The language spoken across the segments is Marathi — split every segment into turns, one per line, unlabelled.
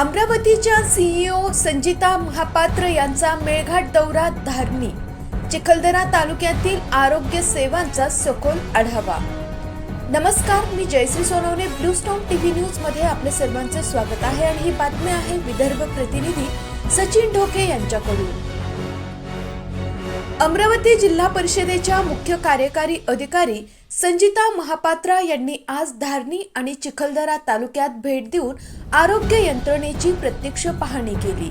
अमरावतीच्या सीईओ संजिता महापात्र यांचा मेळघाट दौरा धारणी चिखलदरा तालुक्यातील आरोग्य सेवांचा सखोल आढावा. नमस्कार मी Jayashree Sonawane blue stone TV न्यूजमध्ये आपले सर्वांचे स्वागत आहे आणि ही बातमी आहे विदर्भ प्रतिनिधी सचिन ढोके यांच्याकडून. अमरावती जिल्हा परिषदेच्या मुख्य कार्यकारी अधिकारी संजिता महापात्रा यांनी आज धारणी आणि चिखलदरा तालुक्यात भेट देऊन आरोग्य यंत्रणेची प्रत्यक्ष पाहणी केली.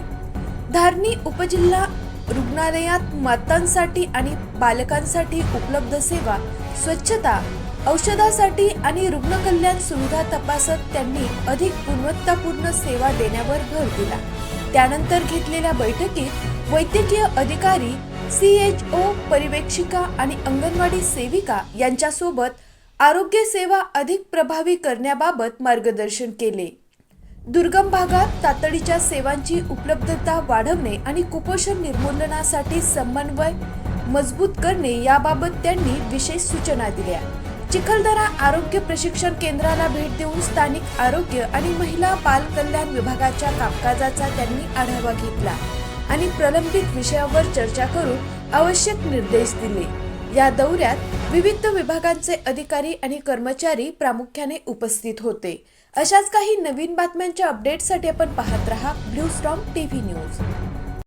धारणी उपजिल्हा रुग्णालयात मातांसाठी आणि बालकांसाठी उपलब्ध सेवा स्वच्छता औषधासाठी आणि रुग्णकल्याण सुविधा तपासत त्यांनी अधिक गुणवत्तापूर्ण सेवा देण्यावर भर दिला. त्यानंतर घेतलेल्या बैठकीत वैद्यकीय अधिकारी सीएचओ परिवेक्षिका आणि अंगणवाडी सेविका यांच्यासोबत आरोग्य सेवा अधिक प्रभावी करण्याबाबत मार्गदर्शन केले. दुर्गम भागात तातडीच्या सेवांची उपलब्धता वाढवणे आणि कुपोषण निर्मूलनासाठी समन्वय मजबूत करणे याबाबत त्यांनी विशेष सूचना दिल्या. चिखलदरा आरोग्य प्रशिक्षण केंद्राला भेट देऊन स्थानिक आरोग्य आणि महिला बाल कल्याण विभागाच्या कामकाजाचा त्यांनी आढावा घेतला. आणि प्रलंबित विषयावर चर्चा करून आवश्यक निर्देश दिले. या दौऱ्यात विविध विभागांचे अधिकारी आणि कर्मचारी प्रामुख्याने उपस्थित होते. अशाच काही नवीन बातम्यांच्या अपडेटसाठी आपण पाहत रहा ब्लू स्टॉम टीव्ही न्यूज